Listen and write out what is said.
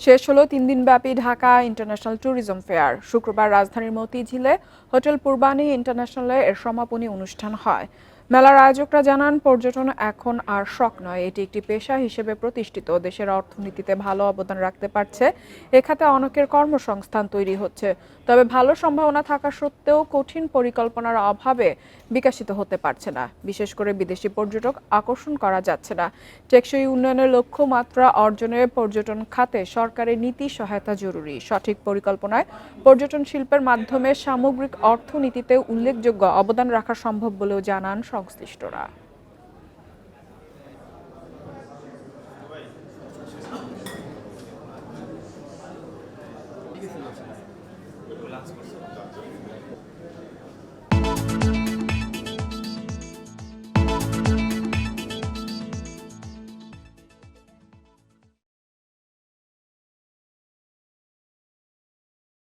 শেষ হলো তিন দিনব্যাপী ঢাকা ইন্টারন্যাশনাল ট্যুরিজম ফেয়ার। শুক্রবার রাজধানীর মতিঝিলে হোটেল পূর্বানী ইন্টারন্যাশনালে এর সমাপনী অনুষ্ঠান হয়। মেলার আয়োজকরা জানান, পর্যটন এখন আর শখ নয়। এটি একটি পেশা হিসেবে প্রতিষ্ঠিত। দেশের অর্থনীতিতে ভালো অবদান রাখতে পারছে। এ খাতে অনেকের কর্মসংস্থান তৈরি হচ্ছে। তবে ভালো সম্ভাবনা থাকা সত্ত্বেও কঠিন পরিকল্পনার অভাবে বিকাশিত হতে পারছে না। বিশেষ করে বিদেশি পর্যটক আকর্ষণ করা যাচ্ছে না। টেকসই উন্নয়নের লক্ষ্যমাত্রা অর্জনে পর্যটন খাতে সরকারের নীতি সহায়তা জরুরি। সঠিক পরিকল্পনায় পর্যটন শিল্পের মাধ্যমে সামগ্রিক অর্থনীতিতে উল্লেখযোগ্য অবদান রাখা সম্ভব বলেও জানান সংশ্লিষ্টরা।